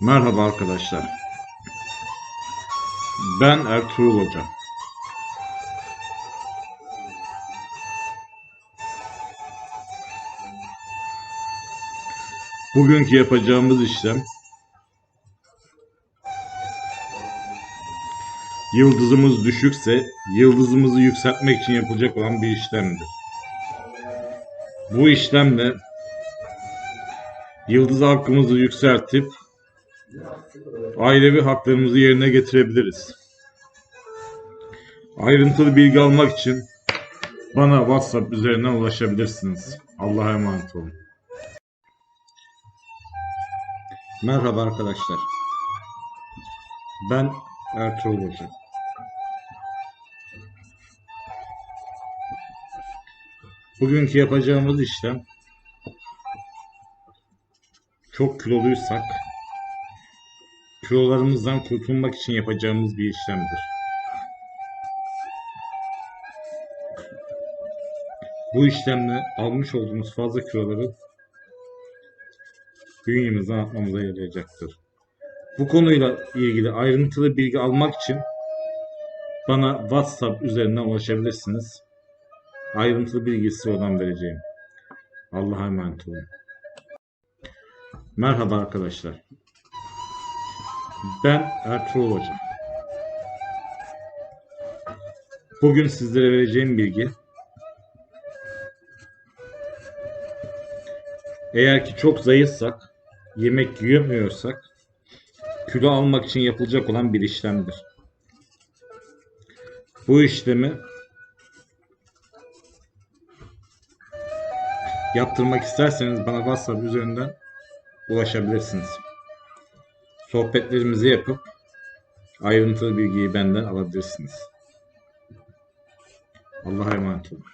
Merhaba arkadaşlar. Ben Ertuğrul Hoca. Bugünkü yapacağımız işlem yıldızımız düşükse yıldızımızı yükseltmek için yapılacak olan bir işlemdir. Bu işlemle yıldız hakkımızı yükseltip ailevi haklarımızı yerine getirebiliriz. Ayrıntılı bilgi almak için bana WhatsApp üzerinden ulaşabilirsiniz. Allah'a emanet olun. Merhaba arkadaşlar. Ben Ertuğrul Hoca. Bugünkü yapacağımız işlem çok kiloluysak kilolarımızdan kurtulmak için yapacağımız bir işlemdir. Bu işlemle almış olduğumuz fazla kiloları bünyemizden atmamıza yarayacaktır. Bu konuyla ilgili ayrıntılı bilgi almak için bana WhatsApp üzerinden ulaşabilirsiniz. Ayrıntılı bilgisi oradan vereceğim. Allah'a emanet olun. Merhaba arkadaşlar. Ben Ertuğrul Hoca. Bugün sizlere vereceğim bilgi eğer ki çok zayıfsak, yemek yiyemiyorsak kilo almak için yapılacak olan bir işlemdir. Bu işlemi yaptırmak isterseniz bana WhatsApp üzerinden ulaşabilirsiniz. Sohbetlerimizi yapıp ayrıntılı bilgiyi benden alabilirsiniz. Allah'a emanet olun.